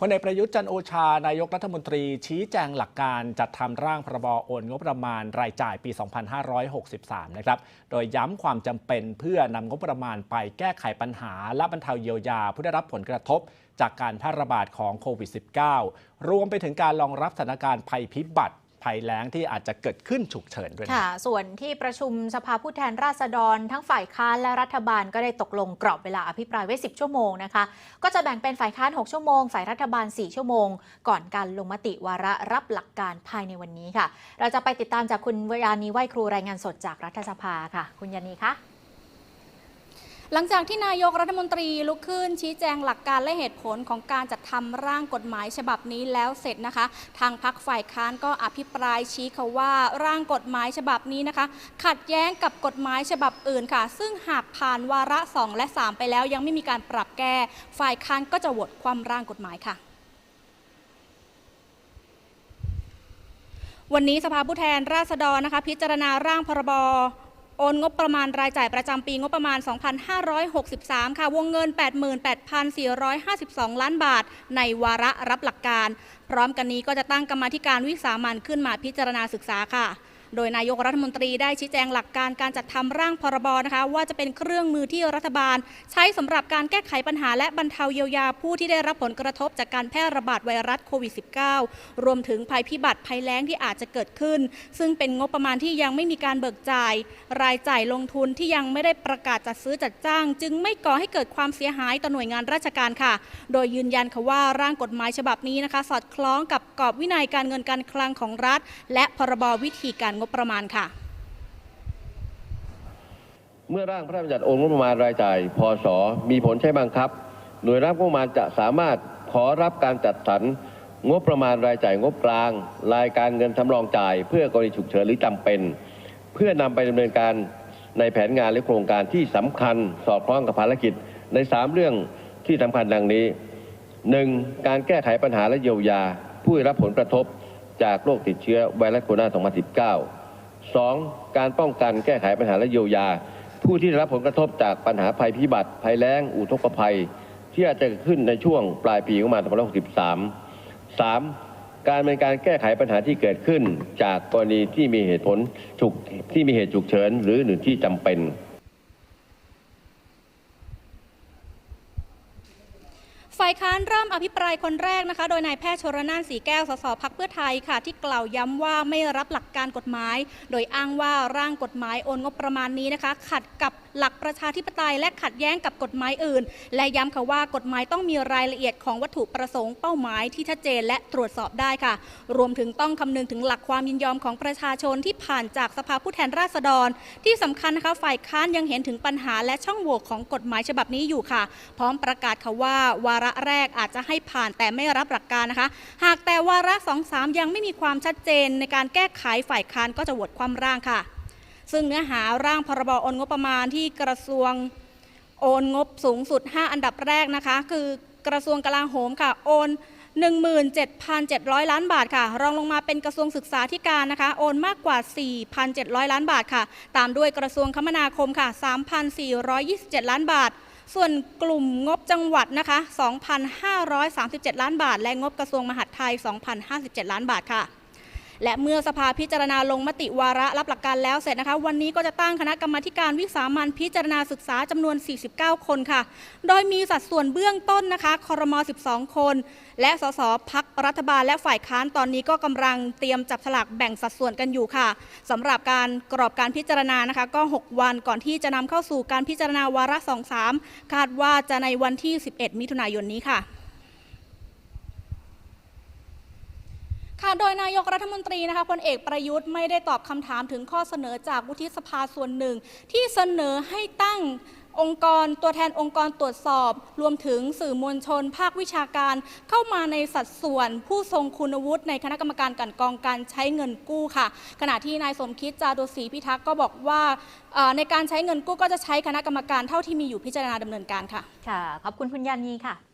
พลเอกประยุทธ์จันโอชานายกรัฐมนตรีชี้แจงหลักการจัดทำร่างพรบโอนงบประมาณรายจ่ายปี 2563 นะครับ โดยย้ำความจำเป็นเพื่อนำงบประมาณไปแก้ไขปัญหา และบรรเทาเยียวยาผู้ได้รับผลกระทบจากการแพร่ระบาดของโควิด -19 รวมไปถึงการรองรับสถานการณ์ภัยพิบัติ ภัยแล้งที่อาจจะเกิดขึ้นฉุกเฉินด้วยนะค่ะ ส่วนที่ประชุมสภาผู้แทนราษฎร ทั้งฝ่ายค้านและรัฐบาลก็ได้ตกลงกรอบเวลาอภิปรายไว้ 10 ชั่วโมงนะคะ ก็จะแบ่งเป็นฝ่ายค้าน 6 ชั่วโมง ฝ่ายรัฐบาล 4 ชั่วโมง ก่อนการลงมติวาระรับหลักการภายในวันนี้ค่ะ เราจะไปติดตามจากคุณวยานีไหวครูรายงานสดจากรัฐสภาค่ะ คุณยานีคะ หลังจากที่นายกรัฐมนตรีลุกขึ้น ชี้แจงหลักการและเหตุผลของการจัดทำร่างกฎหมายฉบับนี้แล้วเสร็จนะคะ ทางพักฝ่ายค้านก็อภิปรายชี้เขาว่าร่างกฎหมายฉบับนี้นะคะ ขัดแย้งกับกฎหมายฉบับอื่นค่ะ ซึ่งหากผ่านวาระ 2 และ 3 ไปแล้วยังไม่มีการปรับแก้ ฝ่ายค้านก็จะโหวตความร่างกฎหมายค่ะวันนี้สภาผู้แทนราษฎรนะคะ พิจารณาร่างพรบ โอนงบประมาณรายจ่ายประจำปีงบประมาณ 2563 ค่ะ วงเงิน 88,452 ล้านบาท ในวาระรับหลักการ พร้อมกันนี้ก็จะตั้งกรรมธิการวิสามันขึ้นมาพิจารณาศึกษาค่ะ โดยนายกรัฐมนตรีได้ชี้แจงหลักการการจัดทำร่างพรบนะคะ ว่าจะเป็นเครื่องมือที่รัฐบาล ใช้สำหรับการแก้ไขปัญหาและบรรเทาเยียวยาผู้ที่ได้รับผลกระทบจากการแพร่ระบาดไวรัสโควิด -19 รวมถึงภัยพิบัติภัยแล้งที่อาจจะเกิดขึ้น ซึ่งเป็นงบประมาณที่ยังไม่มีการเบิกจ่าย รายจ่ายลงทุนที่ยังไม่ได้ประกาศจัดซื้อจัดจ้าง จึงไม่ก่อให้เกิดความเสียหายต่อหน่วยงานราชการค่ะ โดยยืนยันค่ะว่าร่างกฎหมายฉบับนี้นะคะ สอดคล้องกับกรอบวินัยการเงินการคลังของรัฐ และพรบวิธีการงบประมาณค่ะ เมื่อร่างพระราชบัญญัติโอนงบประมาณรายจ่าย พศ มีผลใช้บังคับ หน่วยรับงบประมาณจะสามารถขอรับการจัดสรรงบประมาณรายจ่ายงบกลาง รายการเงินสำรองจ่าย เพื่อกรณีฉุกเฉินหรือจำเป็น เพื่อนำไปดำเนินการในแผนงานหรือโครงการที่สำคัญสอดคล้องกับภารกิจใน 3 เรื่องที่สำคัญดังนี้ 1. การแก้ไขปัญหาและเยียวยา ผู้ได้รับผลกระทบ จากโรคติดเชื้อไวรัสโคโรนา2019 2. การป้องกันแก้ไขปัญหาและเยียวยา ผู้ที่ได้รับผลกระทบจากปัญหาภัยพิบัติ ภัยแล้ง อุทกภัย ที่อาจจะเกิดขึ้นในช่วงปลายปีของมา2563 3. การเป็นการแก้ไขปัญหาที่เกิดขึ้น จากกรณีที่มีเหตุผลฉุกที่มีเหตุฉุกเฉินหรือหนึ่งที่จำเป็น ฝ่ายค้านเริ่มอภิปรายคนแรกนะคะ โดยนายแพทย์ชรนานสีแก้ว สสพักเพื่อไทยค่ะ ที่กล่าวย้ำว่าไม่รับหลักการกฎหมาย โดยอ้างว่าร่างกฎหมายโอนงบประมาณนี้นะคะ ขัดกับหลักประชาธิปไตยและขัดแย้งกับกฎหมายอื่น และย้ำค่ะว่ากฎหมายต้องมีรายละเอียดของวัตถุประสงค์เป้าหมายที่ชัดเจนและตรวจสอบได้ค่ะ รวมถึงต้องคำนึงถึงหลักความยินยอมของประชาชนที่ผ่านจากสภาผู้แทนราษฎร ที่สำคัญนะคะฝ่ายค้านยังเห็นถึงปัญหาและช่องโหว่ของกฎหมายฉบับนี้อยู่ค่ะ พร้อมประกาศค่ะว่าวาระแรกอาจจะให้ผ่านแต่ไม่รับหลักการนะคะ หากแต่วาระสองสามยังไม่มีความชัดเจนในการแก้ไขฝ่ายค้านก็จะโหวตความร่างค่ะ ซึ่งเนื้อหาร่างพรบโอนงบประมาณที่กระทรวงโอนงบสูงสุด 5 อันดับแรกนะคะ คือกระทรวงกลาโหมค่ะโอน 17,700 ล้านบาทค่ะ รองลงมาเป็นกระทรวงศึกษาธิการนะคะ โอนมากกว่า 4,700 ล้านบาทค่ะ ตามด้วยกระทรวงคมนาคมค่ะ 3,427 ล้านบาท ส่วนกลุ่มงบจังหวัดนะคะ 2,537 ล้านบาท และงบกระทรวงมหาดไทย 2,057 ล้านบาทค่ะ และเมื่อสภาพิจารณาลงมติวาระรับหลักการแล้วเสร็จนะคะ วันนี้ก็จะตั้งคณะกรรมาการวิสามันพิจารณาศึกษาจำนวน 49 คนค่ะ โดยมีสัดส่วนเบื้องต้นนะคะคอรมอ12 คน และสสพักรัฐบาลและฝ่ายค้านตอนนี้ก็กำลังเตรียมจับฉลากแบ่งสัดส่วนกันอยู่ค่ะสำหรับการกรอบการพิจารณานะคะ ก็ 6 วันก่อนที่จะนำเข้าสู่การพิจารณาวาระ 2-3 คาดว่าจะในวันที่ 11 มิถุนายนนี้ค่ะ ค่ะ โดยนายกรัฐมนตรีนะคะพลเอกประยุทธ์ไม่ได้ตอบคำถามถึงข้อเสนอจากวุฒิสภาส่วนหนึ่ง ที่เสนอให้ตั้งองค์กรตัวแทนองค์กรตรวจสอบ รวมถึงสื่อมวลชน ภาควิชาการ เข้ามาในสัดส่วนผู้ทรงคุณวุฒิในคณะกรรมการกันกองการใช้เงินกู้ค่ะ ขณะที่นายสมคิดจารุศรีพิทักษ์ก็บอกว่าในการใช้เงินกู้ก็จะใช้คณะกรรมการเท่าที่มีอยู่พิจารณาดำเนินการค่ะ ค่ะ ขอบคุณคุณยานีค่ะ